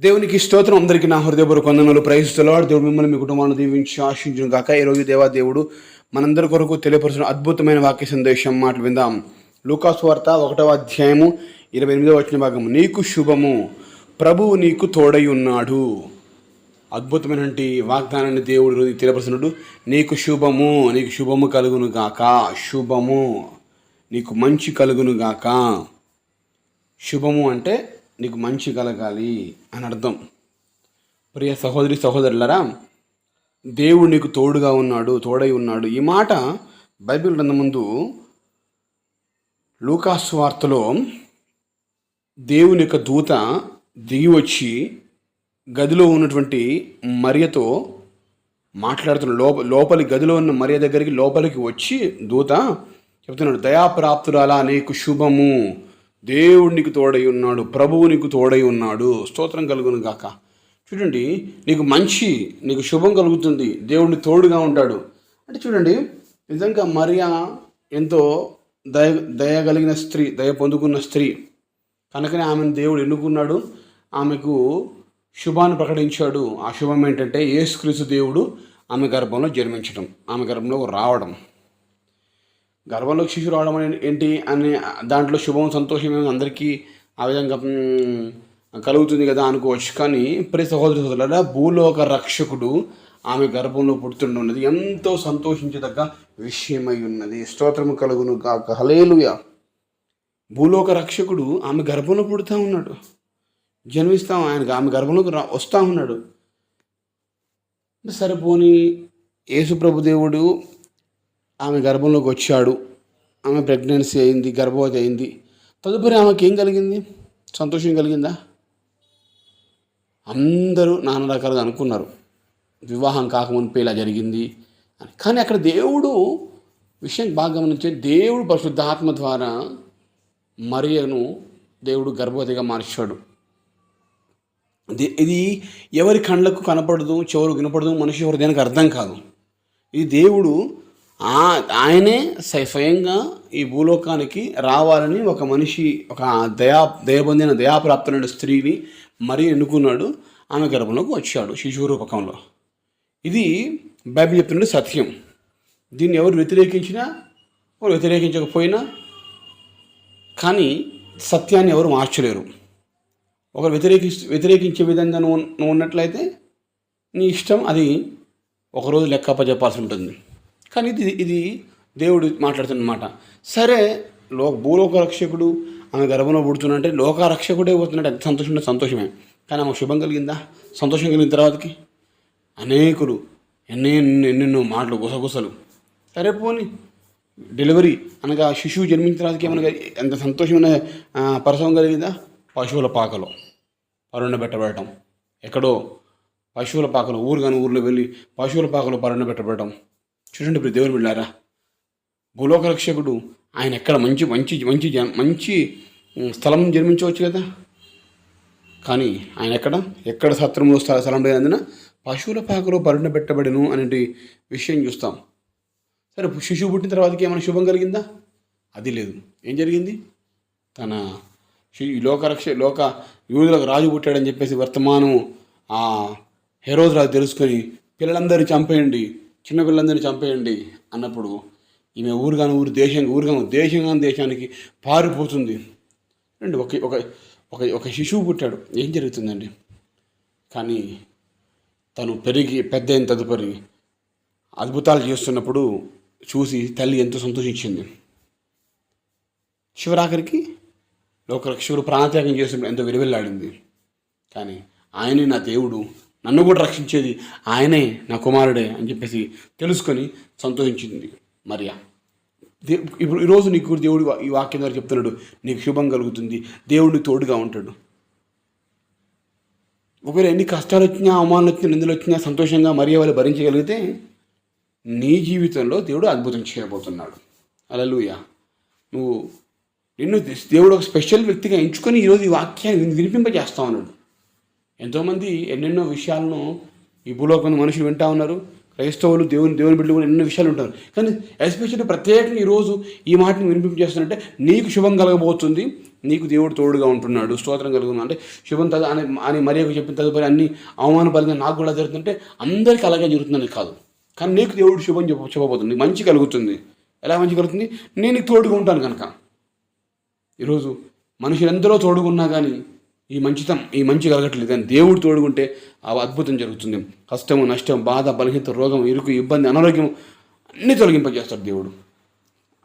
దేవునికి స్తోత్రం. అందరికీ నా హృదయపూర్వక వందనలు. ప్రయత్నిస్తున్నాడు దేవుడు మిమ్మల్ని మీ కుటుంబాన్ని దీవించి ఆశించిన కాక ఈరోజు దేవా దేవుడు మనందరి కొరకు తెలియపరిచిన అద్భుతమైన వాక్య సందేశం మాటలు విందాం. లూకాస్ వార్త ఒకటవ అధ్యాయము ఇరవై ఎనిమిదవ వచ్చిన భాగము. నీకు శుభము ప్రభువు నీకు తోడై ఉన్నాడు. అద్భుతమైనటువంటి వాగ్దానాన్ని దేవుడు ఈరోజు తెలియపరుస్తున్నాడు నీకు శుభము నీకు శుభము కలుగును గాక. శుభము నీకు మంచి కలుగును గాక. శుభము అంటే నీకు మంచి కలగాలి అని అర్థం. ప్రియ సహోదరి సహోదరులరా దేవుడు నీకు తోడుగా ఉన్నాడు తోడై ఉన్నాడు. ఈ మాట బైబిల్ గ్రంథం ముందు లూకాస్ వార్తలో దేవుని యొక్క దూత దిగి వచ్చి గదిలో ఉన్నటువంటి మరియతో మాట్లాడుతున్న లోప లోపలి గదిలో ఉన్న మరియ దగ్గరికి లోపలికి వచ్చి దూత చెప్తున్నాడు దయాప్రాప్తురాలా నీకు శుభము. దేవుడు తోడై ఉన్నాడు ప్రభువు నీకు తోడై ఉన్నాడు. స్తోత్రం కలుగును గాక. చూడండి నీకు మంచి నీకు శుభం కలుగుతుంది. దేవుడిని తోడుగా ఉంటాడు. అంటే చూడండి నిజంగా మరియా ఎంతో దయ దయ కలిగిన స్త్రీ దయ పొందుకున్న స్త్రీ. కనుకనే ఆమెను దేవుడు ఎన్నుకున్నాడు. ఆమెకు శుభాన్ని ప్రకటించాడు. ఆ శుభం ఏంటంటే యేసుక్రీస్తు దేవుడు ఆమె గర్భంలో జన్మించడం ఆమె గర్భంలో రావడం. గర్భంలోకి శిశువు రావడం అనేది ఏంటి అనే దాంట్లో శుభం సంతోషం అందరికీ ఆ విధంగా కలుగుతుంది కదా అనుకోవచ్చు. కానీ ప్రతి సహోదరి సహోదరుల భూలోక రక్షకుడు ఆమె గర్భంలో పుడుతుండున్నది ఎంతో సంతోషించదగ్గ విషయమై ఉన్నది. స్తోత్రము కలుగును కాక హలేలుయ భూలోక రక్షకుడు ఆమె గర్భంలో పుడుతూ ఉన్నాడు. జన్మిస్తాం ఆయన ఆమె గర్భంలోకి రా వస్తూ ఉన్నాడు. సరిపోని యేసుప్రభు దేవుడు ఆమె గర్భంలోకి వచ్చాడు. ఆమె ప్రెగ్నెన్సీ అయింది గర్భవతి అయింది. తదుపరి ఆమెకి ఏం కలిగింది? సంతోషం కలిగిందా? అందరూ నానా రకాలుగా అనుకున్నారు. వివాహం కాకమునిపై ఇలా జరిగింది అని. కానీ అక్కడ దేవుడు విషయం బాగా గమనించే దేవుడు పరిశుద్ధాత్మ ద్వారా మరియను దేవుడు గర్భవతిగా మార్చాడు. ఇది ఇది ఎవరి కళ్ళకు కనపడదు చెవులు వినపడదు మనిషి హృదయానికి అర్థం కాదు. ఇది దేవుడు ఆయనే స్వయంగా ఈ భూలోకానికి రావాలని ఒక మనిషి ఒక దయా దయ పొందిన దయాప్రాప్తులైన స్త్రీని మరీ ఎన్నుకున్నాడు. ఆమె గర్భంలోకి వచ్చాడు శిశువు రూపకంలో. ఇది బైబిల్ చెప్తున్న సత్యం. దీన్ని ఎవరు వ్యతిరేకించినా ఎవరు వ్యతిరేకించకపోయినా కానీ సత్యాన్ని ఎవరు మార్చలేరు. ఒకరు వ్యతిరేకి వ్యతిరేకించే విధంగా నువ్వు నువ్వు ఉన్నట్లయితే నీ ఇష్టం అది ఒకరోజు లెక్కప్ప చెప్పాల్సి ఉంటుంది. కానీ ఇది ఇది దేవుడు మాట్లాడుతున్నమాట సరే లో భూలోక రక్షకుడు ఆమె గర్భంలో పుడుతున్నంటే లోక రక్షకుడే పోతున్నాడు. ఎంత సంతోషం ఉంటే సంతోషమే. కానీ ఆమెకు శుభం కలిగిందా? సంతోషం కలిగిన తర్వాతకి అనేకులు ఎన్నెన్నో ఎన్నెన్నో మాటలు గుసగుసలు. సరే పోని డెలివరీ అనగా శిశువు జన్మించిన తర్వాతకి ఏమనగా ఎంత సంతోషమైన ఆ, ప్రసవం కలిగిందా? పశువుల పాకలో. పరుణ పెట్టబడటం. ఎక్కడో పశువుల పాకలో ఊరు కానీ ఊర్లో వెళ్ళి పశువుల పాకలో పరుణ పెట్టబడటం. చూడండి ఇప్పుడు దేవుని బిళ్ళారా? భూలోక రక్షకుడు ఆయన ఎక్కడ మంచి మంచి మంచి జన్- మంచి స్థలం జన్మించవచ్చు కదా? కానీ ఆయన ఎక్కడ? ఎక్కడ సత్రంలో స్థల స్థలం లేనందున పశువుల పాకలో పరుణ పెట్టబడిను అనే విషయం చూస్తాం. సరే శిశువు పుట్టిన తర్వాతకి ఏమైనా శుభం కలిగిందా? అది లేదు. ఏం జరిగింది? తన శి- ఈ లోకరక్ష లోక యూదులకు రాజు పుట్టాడని చెప్పేసి వర్తమానం ఆ హెరోజ్ రాజు తెలుసుకొని పిల్లలందరినీ చంపేయండి చిన్నపిల్లలందరినీ చంపేయండి అన్నప్పుడు ఈమె ఊరుగాను ఊరు దేశంగా ఊరుగాను దేశంగా దేశానికి పారిపోతుంది. రండి ఒక ఒక ఒక ఒక శిశువు పుట్టాడు. ఏం జరుగుతుందండి? కానీ తను పెరిగి పెద్ద అయిన తదుపరి అద్భుతాలు చేస్తున్నప్పుడు చూసి తల్లి ఎంతో సంతోషించింది. శివరాఖరికి లోకరక్షకుడు ప్రాణత్యాగం చేసినప్పుడు ఎంతో విలువెల్లాడింది. కానీ ఆయనే నా దేవుడు నన్ను కూడా రక్షించేది ఆయనే నా కుమారుడే అని చెప్పేసి తెలుసుకొని సంతోషించింది మరియా. దే ఇప్పుడు ఈరోజు నీకు దేవుడు ఈ వాక్యం ద్వారా చెప్తున్నాడు నీకు శుభం కలుగుతుంది దేవుడు తోడుగా ఉంటాడు. ఒకవేళ ఎన్ని కష్టాలు వచ్చినా అవమానాలు వచ్చినా నిందలు వచ్చినా సంతోషంగా మరి వాళ్ళు భరించగలిగితే నీ జీవితంలో దేవుడు అద్భుతం చేయబోతున్నాడు. అలలుయ నువ్వు నిన్ను దేవుడు ఒక స్పెషల్ వ్యక్తిగా ఎంచుకొని ఈరోజు ఈ వాక్యాన్ని వినిపింపజేస్తా ఉన్నాడు. ఎంతోమంది ఎన్నెన్నో విషయాలను ఈ భూలోకంలో మనుషులు వింటా ఉన్నారు. క్రైస్తవులు దేవుని దేవుని బిడ్డలు కూడా ఎన్నో విషయాలు ఉంటారు కానీ ఎస్పెషల్లీ ప్రత్యేకంగా ఈరోజు ఈ మాటని వినిపింపు నీకు శుభం కలగబోతుంది. నీకు దేవుడు తోడుగా ఉంటున్నాడు. స్తోత్రం కలుగుతుంది. అంటే శుభం తద అని అని మరి చెప్పిన తదుపరి అన్ని అవమానపరంగా నాకు కూడా జరుగుతుంటే అందరికీ అలాగే జరుగుతుందని కాదు. కానీ నీకు దేవుడు శుభం చెప్ప చెప్పబోతుంది. మంచి కలుగుతుంది. ఎలా మంచి కలుగుతుంది? నేను తోడుగా ఉంటాను కనుక. ఈరోజు మనుషులందరూ తోడుగున్నా కానీ ఈ మంచితం ఈ మంచి కలగట్లేదు. కానీ దేవుడు తోడుకుంటే ఆ అద్భుతం జరుగుతుంది. కష్టము నష్టం బాధ బలహీనత రోగం ఇరుకు ఇబ్బంది అనారోగ్యం అన్నీ తొలగింపజేస్తాడు దేవుడు.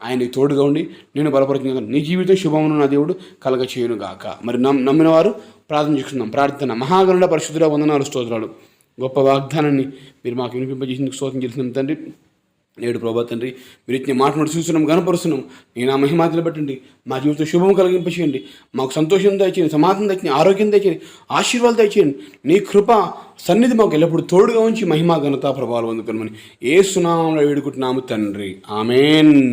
ఆయనకి తోడుగా ఉండి నేను బలపరుచుకున్నాను నీ జీవితం శుభమును నా దేవుడు కలగ చేయను గాక. మరి నమ్ నమ్మిన వారు ప్రార్థన చేసుకుందాం. ప్రార్థన. మహాగరుడ పరిశుద్ధుల వందనాలు స్తోత్రాలు. గొప్ప వాగ్దానాన్ని మీరు మాకు వినిపింపజేసిందుకు స్తోత్రం చేసిన తండ్రి నేడు ప్రభా తండ్రి మీరు ఇచ్చిన మాటను చూస్తున్నాం గనపరుస్తున్నాం నేను ఆ మహిమాతలు పెట్టండి. మా జీవితం శుభం కలిగింపచేయండి. మాకు సంతోషం దయచేయండి సమాధానం దయచేయండి ఆరోగ్యం దయచేయండి ఆశీర్వాదాలు దయచేయండి. నీ కృప సన్నిధి మాకు ఎల్లప్పుడు తోడుగా ఉంచి మహిమా ఘనత ప్రభావాలు అందుకున్నామని ఏ సునామంలో వేడుకుంటున్నాము తండ్రి. ఆమెన్.